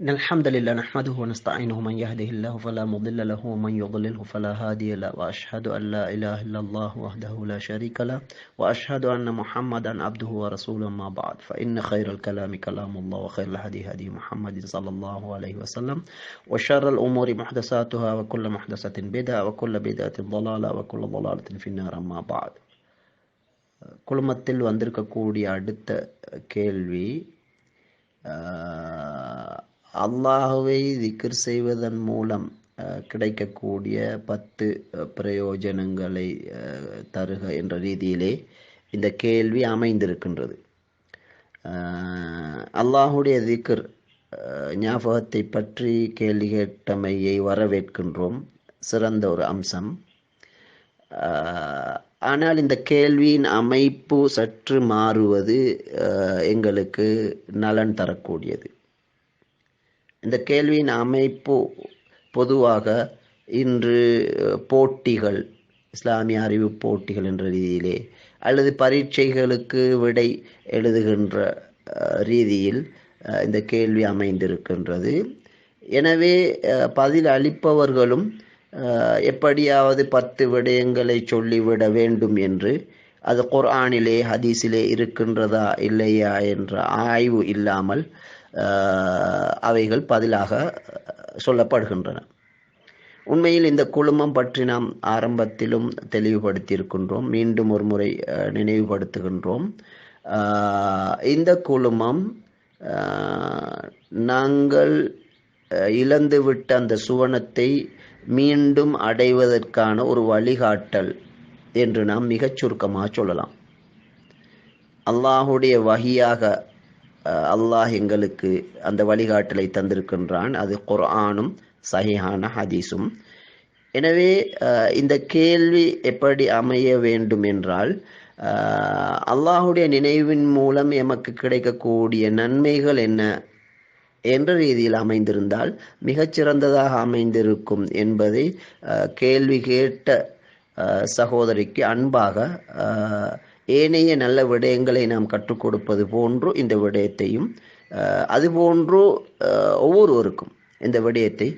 إن الحمد لله نحمده ونستعينه من يهده الله فلا مضل له ومن يضلله فلا هادي له وأشهد أن لا إله إلا الله وحده لا شريك له وأشهد أن محمدا عبده ورسوله ما بعد. فإن خير الكلام كلام الله وخير الهدي هدي محمد صلى الله عليه وسلم وشر الأمور محدثاتها وكل محدثة بدعة وكل بدعة ضلالة وكل ضلالة في النار ما بعد. كل ما تل குழுமத்தில் كوري عدت كيلوي அல்லாஹுவை திக்ர் செய்வதன் மூலம் கிடைக்கக்கூடிய பத்து பிரயோஜனங்களை தருக என்ற ரீதியிலே இந்த கேள்வி அமைந்திருக்கின்றது. அல்லாஹுடைய திக்ர் ஞாபகத்தை பற்றி கேள்வி கேட்டமையை வரவேற்கின்றோம். சிறந்த ஒரு அம்சம். ஆனால் இந்த கேள்வியின் அமைப்பு சற்று மாறுவது எங்களுக்கு நலன் தரக்கூடியது. இந்த கேள்வியின் அமைப்பு பொதுவாக இன்று போட்டிகள் இஸ்லாமிய அறிவு போட்டிகள் என்ற ரீதியிலே அல்லது பரீட்சைகளுக்கு விடை எழுதுகின்ற ரீதியில் இந்த கேள்வி அமைந்திருக்கின்றது. எனவே பதில் அளிப்பவர்களும் எப்படியாவது பத்து விடயங்களை சொல்லிவிட வேண்டும் என்று அது குர்ஆனிலே ஹதீஸிலே இருக்கின்றதா இல்லையா என்ற ஆய்வு இல்லாமல் அவைகள் பதிலாக சொல்லப்படுகின்றன. உண்மையில் இந்த குழுமம் பற்றி நாம் ஆரம்பத்திலும் தெளிவுபடுத்தியிருக்கின்றோம். மீண்டும் ஒரு முறை நினைவுபடுத்துகின்றோம். இந்த குழுமம் நாங்கள் இழந்துவிட்ட அந்த சுவனத்தை மீண்டும் அடைவதற்கான ஒரு வழிகாட்டல் என்று நாம் மிகச் சுருக்கமாக சொல்லலாம். அல்லாஹுடைய வகையாக அல்லாஹ் எங்களுக்கு அந்த வழிகாட்டலை தந்திருக்கின்றான். அது குர்ஆனும் சஹிஹான ஹதீஸும். எனவே இந்த கேள்வி எப்படி அமைய வேண்டும் என்றால் அல்லாஹுடைய நினைவின் மூலம் எமக்கு கிடைக்கக்கூடிய நன்மைகள் என்ன என்ற ரீதியில் அமைந்திருந்தால் மிகச்சிறந்ததாக அமைந்திருக்கும் என்பதை கேள்வி கேட்ட சகோதரிக்கு அன்பாக ஏனைய நல்ல விடயங்களை நாம் கற்றுக் கொடுப்பது போன்று இந்த விடயத்தையும் அதுபோன்று ஒவ்வொருவருக்கும் இந்த விடயத்தை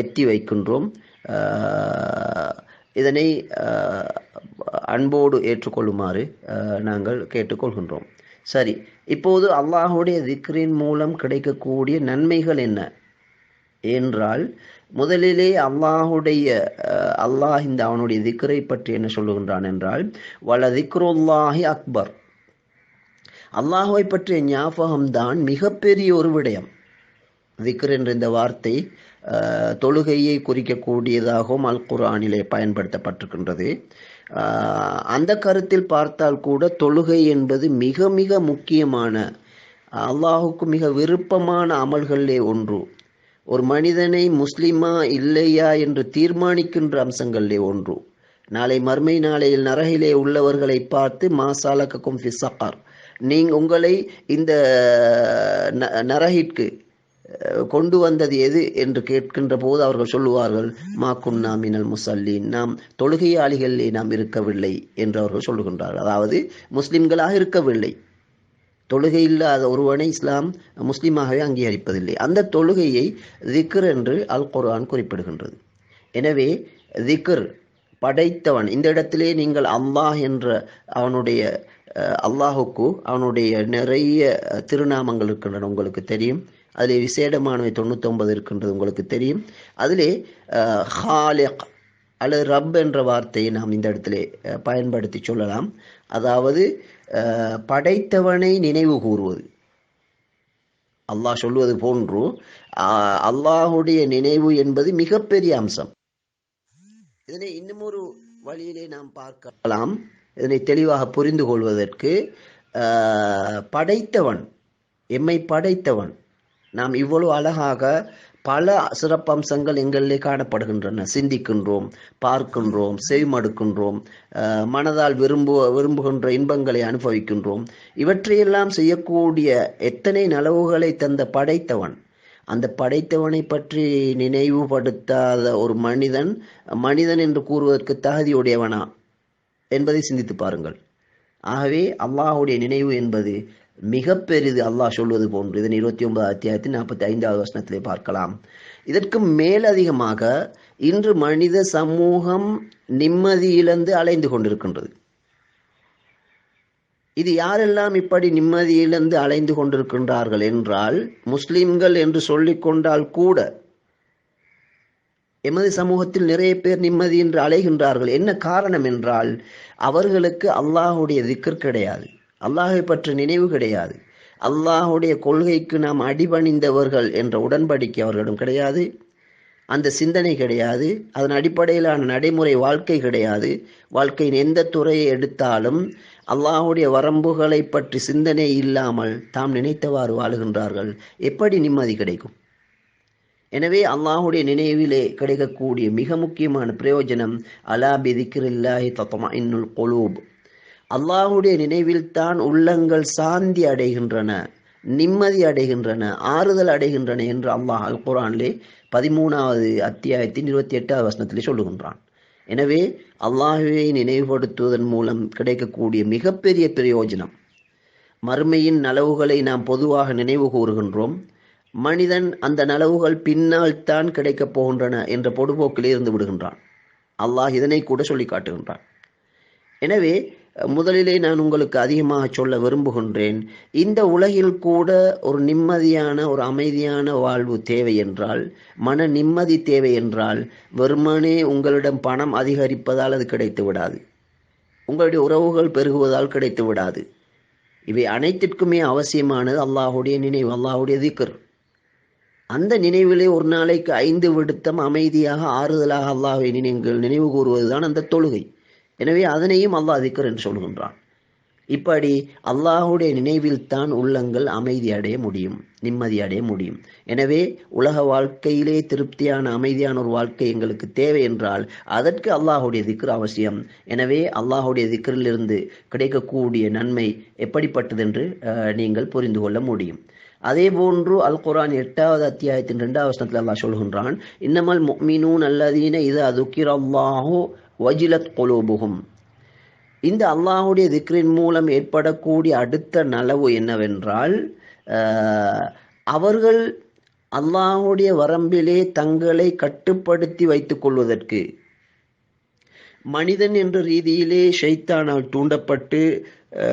எத்தி வைக்கின்றோம். இதனை அன்போடு ஏற்றுக்கொள்ளுமாறு நாங்கள் கேட்டுக்கொள்கின்றோம். சரி இப்போது அல்லாஹுடைய திக்ரின் மூலம் கிடைக்கக்கூடிய நன்மைகள் என்ன? என்றால் முதலிலே அல்லாஹுடைய அல்லாஹ் இந்த அவனுடைய திக்ரை பற்றி என்ன சொல்லுகின்றான் என்றால் வல திக்ரோல்லாஹி அக்பர். அல்லாஹுவை பற்றிய ஞாபகம்தான் மிகப்பெரிய ஒரு விடயம். திக்ர் என்ற இந்த வார்த்தை தொழுகையை குறிக்கக்கூடியதாகவும் அல் குர்ஆனிலே பயன்படுத்தப்பட்டிருக்கின்றது அந்த கருத்தில் பார்த்தால் கூட தொழுகை என்பது மிக மிக முக்கியமான அல்லாஹுக்கு மிக விருப்பமான அமல்களிலே ஒன்று. ஒரு மனிதனை முஸ்லிமா இல்லையா என்று தீர்மானிக்கின்ற அம்சங்களிலே ஒன்று. நாளை மர்மை நாளையில் நரகிலே உள்ளவர்களை பார்த்து மாசாலக்கும் ஃபிசக்கார் நீங்க உங்களை இந்த ந- நரகிற்கு கொண்டு வந்தது எது என்று கேட்கின்ற போது அவர்கள் சொல்லுவார்கள் மா குன்னா மினல் முசல்லீன். நாம் தொழுகையாளிகளிலே நாம் இருக்கவில்லை என்று அவர்கள் சொல்லுகின்றார்கள். அதாவது முஸ்லிம்களாக இருக்கவில்லை. தொழுகை இல்லாத ஒருவனை இஸ்லாம் முஸ்லீமாகவே அங்கீகரிப்பதில்லை. அந்த தொழுகையை திக்ர் என்று அல் குர்ஆன் குறிப்பிடுகின்றது. எனவே திக்ர் படைத்தவன் இந்த இடத்திலே நீங்கள் அல்லாஹ் என்ற அவனுடைய அல்லாஹுக்கு அவனுடைய நிறைய திருநாமங்கள் இருக்கின்றன உங்களுக்கு தெரியும். அதிலே விசேடமானவை தொண்ணூத்தொன்பது இருக்கின்றது உங்களுக்கு தெரியும். அதிலே ஹாலிக் அல்லது ரப் என்ற வார்த்தையை நாம் இந்த இடத்திலே பயன்படுத்தி சொல்லலாம். அதாவது படைத்தவனை நினைவு கூறுவது. அல்லாஹ் சொல்வது போன்று அஹ், அல்லாஹுடைய நினைவு என்பது மிகப்பெரிய அம்சம். இதனை இன்னும் ஒரு வழியிலே நாம் பார்க்கலாம். இதனை தெளிவாக புரிந்து கொள்வதற்கு படைத்தவன் எம்மை படைத்தவன் நாம் இவ்வளவு அழகாக பல சிறப்பம்சங்கள் எங்களிலே காணப்படுகின்றன. சிந்திக்கின்றோம் பார்க்கின்றோம் செவிமடுக்கின்றோம் அஹ், மனதால் விரும்பு விரும்புகின்ற இன்பங்களை அனுபவிக்கின்றோம். இவற்றையெல்லாம் செய்யக்கூடிய எத்தனை நலவுகளை தந்த படைத்தவன் அந்த படைத்தவனை பற்றி நினைவுபடுத்தாத ஒரு மனிதன் மனிதன் என்று கூறுவதற்கு தகுதியுடையவனா என்பதை சிந்தித்து பாருங்கள். ஆகவே அல்லாஹுடைய நினைவு என்பது மிக பெரிது அல்லாஹ் சொல்வது போன்று. இதன் இருபத்தி ஒன்பது அத்தியாயத்தின் நாற்பத்தி ஐந்தாவது வசனத்திலே பார்க்கலாம். இதற்கு மேலதிகமாக இன்று மனித சமூகம் நிம்மதி இழந்து அலைந்து கொண்டிருக்கின்றது. இது யாரெல்லாம் இப்படி நிம்மதி இழந்து அலைந்து கொண்டிருக்கின்றார்கள் என்றால் முஸ்லிம்கள் என்று சொல்லிக்கொண்டால் கூட எமது சமூகத்தில் நிறைய பேர் நிம்மதி என்று அலைகின்றார்கள். என்ன காரணம் என்றால் அவர்களுக்கு அல்லாஹுடைய திக்கர் கிடையாது. அல்லாஹை பற்றி நினைவு கிடையாது. அல்லாஹுடைய கொள்கைக்கு நாம் அடிபணிந்தவர்கள் என்ற உடன்படிக்கை அவர்களிடம் கிடையாது. அந்த சிந்தனை கிடையாது. அதன் அடிப்படையிலான நடைமுறை வாழ்க்கை கிடையாது. வாழ்க்கையின் எந்த துறையை எடுத்தாலும் அல்லாஹுடைய வரம்புகளை பற்றி சிந்தனை இல்லாமல் தாம் நினைத்தவாறு வாழுகின்றார்கள். எப்படி நிம்மதி கிடைக்கும்? எனவே அல்லாஹுடைய நினைவிலே கிடைக்கக்கூடிய மிக முக்கியமான பிரயோஜனம் அலா பிதிக்கிரில்லாஹி தத்தமா இன்னுல் கொலூப் அல்லாஹுடைய நினைவில் தான் உள்ளங்கள் சாந்தி அடைகின்றன நிம்மதி அடைகின்றன ஆறுதல் அடைகின்றன என்று அல்லாஹ் அல் குரான்லே பதிமூணாவது அத்தியாயத்தின் இருபத்தி எட்டாவது வசனத்திலே சொல்லுகின்றான். எனவே அல்லாஹுவை நினைவுபடுத்துவதன் மூலம் கிடைக்கக்கூடிய மிகப்பெரிய பிரயோஜனம் மறுமையின் நலவுகளை நாம் பொதுவாக நினைவு கூறுகின்றோம். மனிதன் அந்த நலவுகள் பின்னால் தான் கிடைக்கப் போகின்றன என்ற பொடுபோக்கிலே இருந்து விடுகின்றான். அல்லாஹ் இதனை கூட சொல்லி காட்டுகின்றான் எனவே முதலிலே நான் உங்களுக்கு அதிகமாக சொல்ல விரும்புகின்றேன். இந்த உலகில் கூட ஒரு நிம்மதியான ஒரு அமைதியான வாழ்வு தேவை என்றால் மன நிம்மதி தேவை என்றால் வெறுமனே உங்களிடம் பணம் அதிகரிப்பதால் அது கிடைத்து விடாது. உங்களுடைய உறவுகள் பெருகுவதால் கிடைத்து விடாது. இவை அனைத்திற்குமே அவசியமானது அல்லாஹுடைய நினைவு அல்லாஹுடைய திக்கர் அந்த நினைவிலே ஒரு நாளைக்கு ஐந்து விடுத்தம் அமைதியாக ஆறுதலாக அல்லாஹை நினைவுகள் நினைவு கூறுவதுதான் அந்த தொழுகை. எனவே அதனையும் அல்லாஹ் திக்கர் என்று சொல்கின்றான். இப்படி அல்லாஹுடைய நினைவில் தான் உள்ளங்கள் அமைதி அடைய முடியும் நிம்மதி அடைய முடியும். எனவே உலக வாழ்க்கையிலே திருப்தியான அமைதியான ஒரு வாழ்க்கை எங்களுக்கு தேவை என்றால் அதற்கு அல்லாஹுடைய திக்ர் அவசியம். எனவே அல்லாஹுடைய திக்ரிலிருந்து கிடைக்கக்கூடிய நன்மை எப்படிப்பட்டது என்று நீங்கள் புரிந்து கொள்ள முடியும். அதே போன்று அல் குரான் எட்டாவது அத்தியாயத்தின் இரண்டாவது வசனத்தில் அல்லாஹ் சொல்கின்றான் இன்னமல் மீனூன் அல்லதீன இது அதுக்கிரல்லாஹோ வஜிலத் கொலோபுகும் இந்த அல்லாஹுடைய திக்ரின் மூலம் ஏற்படக்கூடிய அடுத்த நலவு என்னவென்றால் அவர்கள் அல்லாஹுடைய வரம்பிலே தங்களை கட்டுப்படுத்தி வைத்துக் கொள்வதற்கு. மனிதன் என்ற ரீதியிலே ஷைத்தானால் தூண்டப்பட்டு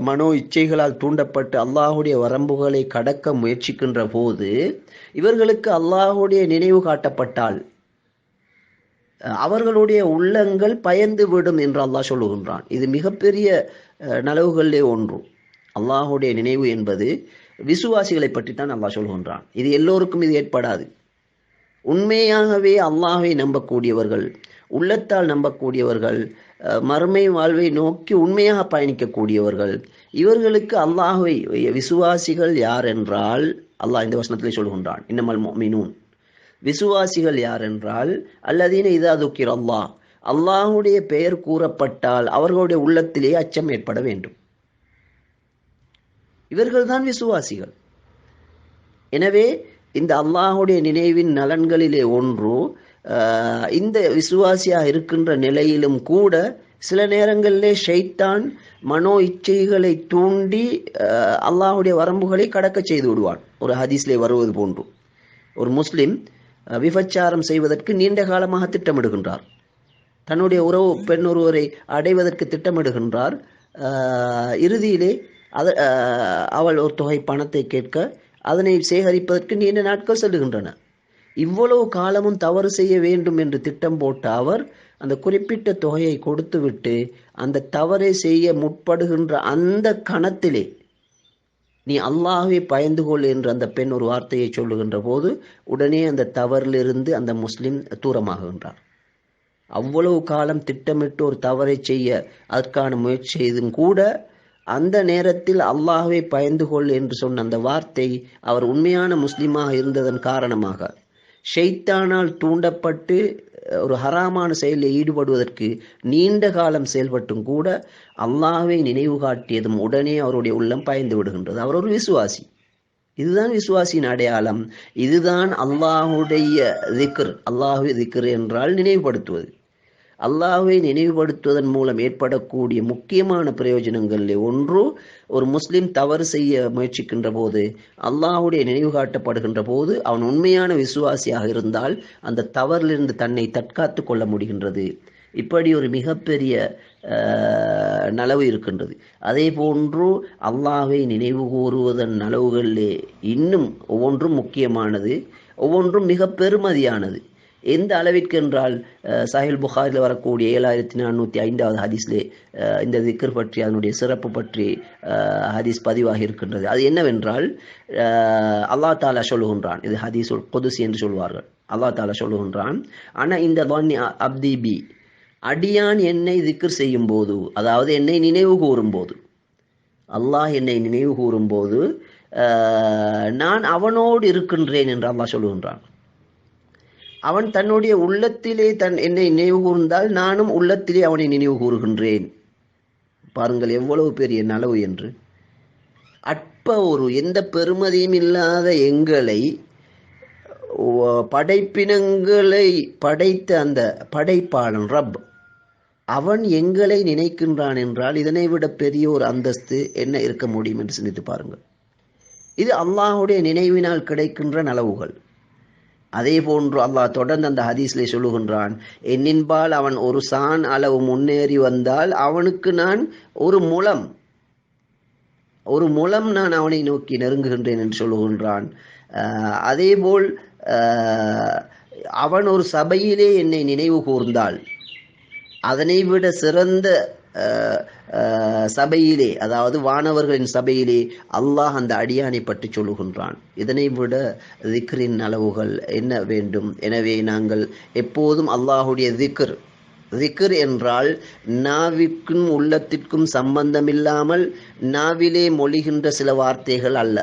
மனோ இச்சைகளால் தூண்டப்பட்டு அல்லாஹுடைய வரம்புகளை கடக்க முயற்சிக்கின்ற போது இவர்களுக்கு அல்லாஹுடைய நினைவு காட்டப்பட்டால் அவர்களுடைய உள்ளங்கள் பயந்து விடும் என்று அல்லாஹ் சொல்லுகின்றான். இது மிகப்பெரிய நலவுகளிலே ஒன்று. அல்லாஹுடைய நினைவு என்பது விசுவாசிகளை பற்றி தான் அல்லாஹ் சொல்கின்றான் இது எல்லோருக்கும் இது ஏற்படாது. உண்மையாகவே அல்லாஹை நம்பக்கூடியவர்கள் உள்ளத்தால் நம்பக்கூடியவர்கள் மறுமை வாழ்வை நோக்கி உண்மையாக பயணிக்கக்கூடியவர்கள் இவர்களுக்கு அல்லாஹை விசுவாசிகள் யார் என்றால் அல்லாஹ் இந்த வசனத்திலே சொல்கின்றான் இன்னமல் மீனூன் விசுவாசிகள் யார் என்றால் அல்லதீன இதா துக்கிர் அல்லாஹ். அல்லாஹுடைய பெயர் கூறப்பட்டால் அவர்களுடைய உள்ளத்திலே அச்சம் ஏற்பட வேண்டும். இவர்கள்தான் விசுவாசிகள். எனவே இந்த அல்லாஹுடைய நினைவின் நலன்களிலே ஒன்று இந்த விசுவாசியாக இருக்கின்ற நிலையிலும் கூட சில நேரங்களிலே ஷைத்தான் மனோ இச்சைகளை தூண்டி அல்லாஹுடைய வரம்புகளை கடக்க செய்து விடுவான். ஒரு ஹதீஸ்லே வருவது போன்று. ஒரு முஸ்லிம் விபச்சாரம் செய்வதற்கு நீண்ட காலமாக திட்டமிடுகின்றார். தன்னுடைய உறவு பெண் ஒருவரை அடைவதற்கு திட்டமிடுகின்றார். இறுதியிலே அத அவள் ஒரு தொகை பணத்தை கேட்க அதனை சேகரிப்பதற்கு நீண்ட நாட்கள் செல்லுகின்றன. இவ்வளவு காலமும் தவறு செய்ய வேண்டும் என்று திட்டம் போட்ட அவர் அந்த குறிப்பிட்ட தொகையை கொடுத்துவிட்டு அந்த தவறை செய்ய முற்படுகின்ற அந்த கணத்திலே நீ அல்லாஹுவை பயந்து கொள் என்று அந்த பெண் ஒரு வார்த்தையை சொல்லுகின்ற போது உடனே அந்த தவறிலிருந்து அந்த முஸ்லிம் தூரமாகுகின்றார் அவ்வளவு காலம் திட்டமிட்டு ஒரு தவறை செய்ய அதற்கான முயற்சி செய்தும் கூட அந்த நேரத்தில் அல்லாஹுவை பயந்து கொள் என்று சொன்ன அந்த வார்த்தை அவர் உண்மையான முஸ்லிமாக இருந்ததன் காரணமாக ஷெய்தானால் தூண்டப்பட்டு ஒரு ஹராமான செயலில் ஈடுபடுவதற்கு நீண்ட காலம் செயல்பட்டும் கூட அல்லாஹை நினைவு காட்டியதும் உடனே அவருடைய உள்ளம் பயந்து விடுகின்றது. அவர் ஒரு விசுவாசி. இதுதான் விசுவாசியின் அடையாளம். இதுதான் அல்லாஹுடைய திக்ர். அல்லாஹு திக்ர் என்றால் நினைவுபடுத்துவது. அல்லாஹை நினைவுபடுத்துவதன் மூலம் ஏற்படக்கூடிய முக்கியமான பிரயோஜனங்களில் ஒன்று ஒரு முஸ்லிம் தவறு செய்ய முயற்சிக்கின்ற போது அல்லாஹ்வுடைய நினைவு காட்டப்படுகின்ற போது அவன் உண்மையான விசுவாசியாக இருந்தால் அந்த தவறிலிருந்து தன்னை தற்காத்து கொள்ள முடிகின்றது. இப்படி ஒரு மிகப்பெரிய நலவு இருக்கின்றது. அதே போன்று அல்லாஹை நினைவு கூறுவதன் நலவுகளிலே இன்னும் ஒவ்வொன்றும் முக்கியமானது ஒவ்வொன்றும் மிக பெருமதியானது எந்த அளவிற்கு என்றால் சாஹில் புகாரில் வரக்கூடிய ஏழாயிரத்தி நானூற்றி ஐந்தாவது ஹதீஸ்லே இந்த திக்கர் பற்றி அதனுடைய சிறப்பு பற்றி ஹதீஸ் பதிவாகி இருக்கின்றது. அது என்னவென்றால் அல்லா அல்லாஹ் தாலா சொல்லுகின்றான். இது ஹதீஸுல் கொதுசி என்று சொல்வார்கள். அல்லாஹ் தாலா சொல்லுகின்றான் ஆனால் இந்த வன்னி அப்தீபி அடியான் என்னை திக்கர் செய்யும் போது அதாவது என்னை நினைவு கூறும் போது அல்லாஹ் என்னை நினைவு கூறும்போது நான் அவனோடு இருக்கின்றேன் என்று அல்லாஹ் சொல்லுகின்றான். அவன் தன்னுடைய உள்ளத்திலே தன் என்னை நினைவு கூர்ந்தால் நானும் உள்ளத்திலே அவனை நினைவு கூறுகின்றேன். பாருங்கள் எவ்வளவு பெரிய நலவு என்று. அற்ப ஒரு எந்த பெருமதியும் இல்லாத எங்களை படைப்பினங்களை படைத்த அந்த படைப்பாளன் ரப் அவன் எங்களை நினைக்கின்றான் என்றால் இதனை விட பெரிய ஒரு அந்தஸ்து என்ன இருக்க முடியும் என்று சிந்தித்து பாருங்கள். இது அல்லாஹுடைய நினைவினால் கிடைக்கின்ற நலவுகள். அதே போன்று அல்லாஹ் தொடர்ந்து அந்த ஹதீஸ்லே சொல்லுகின்றான் என்னின்பால் அவன் ஒரு சான் அளவு முன்னேறி வந்தால் அவனுக்கு நான் ஒரு முலம் ஒரு முலம் நான் அவனை நோக்கி நெருங்குகின்றேன் என்று சொல்லுகின்றான். அதேபோல் அவன் ஒரு சபையிலே என்னை நினைவு கூர்ந்தால் அதனை விட சிறந்த சபையிலே அதாவது வானவர்களின் சபையிலே அல்லாஹ் அந்த அடியானை பற்றி சொல்லுகின்றான். இதனை விட திக்ரின் அளவுகள் என்ன வேண்டும்? எனவே நாங்கள் எப்போதும் அல்லாஹுடைய திக்ர் திக்ர் என்றால் நாவிற்கும் உள்ளத்திற்கும் சம்பந்தமில்லாமல் நாவிலே மொழிகின்ற சில வார்த்தைகள் அல்ல.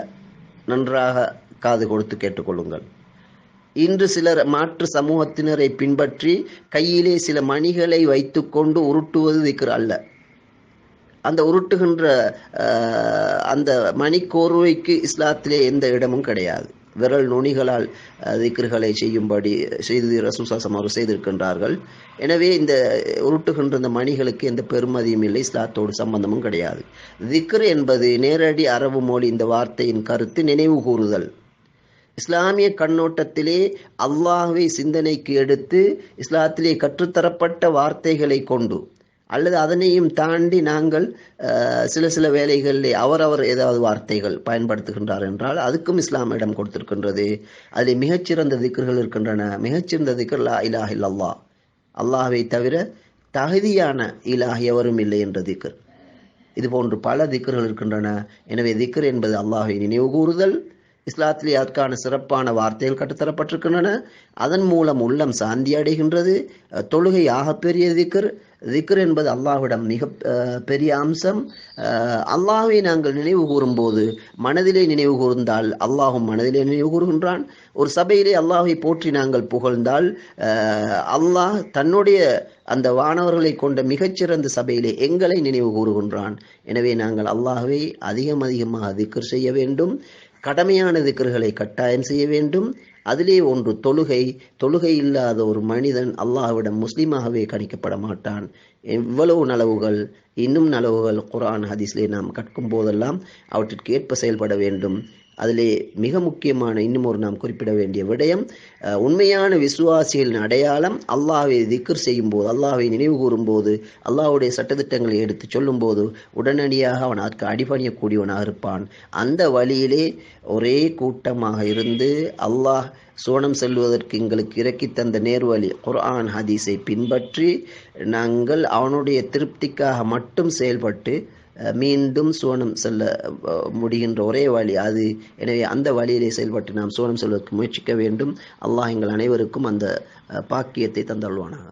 நன்றாக காது கொடுத்து கேட்டுக்கொள்ளுங்கள். இன்று சிலர் மாற்று சமூகத்தினரை பின்பற்றி கையிலே சில மணிகளை வைத்துக்கொண்டு உருட்டுவது திக்ர் அல்ல. அந்த உருட்டுகின்ற அந்த மணிக்கோர்வைக்கு இஸ்லாத்திலே எந்த இடமும் கிடையாது. விரல் நுனிகளால் திக்ருகளை செய்யும்படி செய்து ரசூசாசம் அவர் செய்திருக்கின்றார்கள். எனவே இந்த உருட்டுகின்ற இந்த மணிகளுக்கு எந்த பெருமதியும் இல்லை இஸ்லாத்தோடு சம்பந்தமும் கிடையாது. திக்ரு என்பது நேரடி அரபு மொழி இந்த வார்த்தையின் கருத்து நினைவு கூறுதல். இஸ்லாமிய கண்ணோட்டத்திலே அல்லாஹுவை சிந்தனைக்கு எடுத்து இஸ்லாத்திலே கற்றுத்தரப்பட்ட வார்த்தைகளை கொண்டு அல்லது அதனையும் தாண்டி நாங்கள் சில சில வேலைகளிலே அவரவர் ஏதாவது வார்த்தைகள் பயன்படுத்துகின்றார் என்றால் அதுக்கும் இஸ்லாம் இடம் கொடுத்திருக்கின்றது. அதில் மிகச்சிறந்த திக்கர்கள் இருக்கின்றன. மிகச்சிறந்த திக்கர் லா இலாஹ் இல்லல்லா அல்லாஹ்வை தவிர தகுதியான இலாஹ் எவரும் இல்லை என்ற திக்கர் இது போன்று பல திக்கர்கள் இருக்கின்றன. எனவே திக்கர் என்பது அல்லாஹை நினைவு கூறுதல் இஸ்லாத்திலே அதற்கான சிறப்பான வார்த்தைகள் கட்டுத்தரப்பட்டிருக்கின்றன. அதன் மூலம் உள்ளம் சாந்தி அடைகின்றது. தொழுகை ஆகப்பெரிய திக்கர் திக்ர். என்பது அல்லாஹ்விடம் மிக அஹ், பெரிய அம்சம். அல்லாஹை நாங்கள் நினைவு கூறும்போது மனதிலே நினைவு கூர்ந்தால் அல்லாஹும் மனதிலே நினைவு கூறுகின்றான். ஒரு சபையிலே அல்லாஹை போற்றி நாங்கள் புகழ்ந்தால் அல்லாஹ் தன்னுடைய அந்த வானவர்களை கொண்ட மிகச்சிறந்த சபையிலே எங்களை நினைவு கூறுகின்றான். எனவே நாங்கள் அல்லாஹை அதிகம் அதிகமாக திக்ர் செய்ய வேண்டும். கடமையான திக்ர்களை கட்டாயம் செய்ய வேண்டும். அதிலே ஒன்று தொழுகை. தொழுகை இல்லாத ஒரு மனிதன் அல்லாஹ்விடம் முஸ்லீமாகவே கணிக்கப்பட மாட்டான். எவ்வளவு நலவுகள் இன்னும் நலவுகள் குரான் ஹதீஸ்லே நாம் கற்கும் போதெல்லாம் அவற்றிற்கு ஏற்ப செயல்பட வேண்டும். அதிலே மிக முக்கியமான இன்னும் ஒரு நாம் குறிப்பிட வேண்டிய விடயம் உண்மையான விசுவாசிகளின் அடையாளம் அல்லாவை திக்ர் செய்யும் போது அல்லாவை நினைவு கூறும்போது அல்லாவுடைய சட்டத்திட்டங்களை எடுத்து சொல்லும்போது உடனடியாக அவன் அதற்கு அடிபணியக்கூடியவனாக இருப்பான். அந்த வழியிலே ஒரே கூட்டமாக இருந்து அல்லாஹ் சோனம் செல்வதற்கு எங்களுக்கு இறக்கி தந்த நேர்வழி குர்ஆன் ஹதீஸை பின்பற்றி நாங்கள் அவனுடைய திருப்திக்காக மட்டும் செயல்பட்டு மீண்டும் சோனம் செல்ல முடிகின்ற ஒரே வழி அது. எனவே அந்த வழியிலே செயல்பட்டு நாம் சோனம் செல்வதற்கு முயற்சிக்க வேண்டும். அல்லாஹ் எங்கள் அனைவருக்கும் அந்த பாக்கியத்தை தந்தருள்வானாக.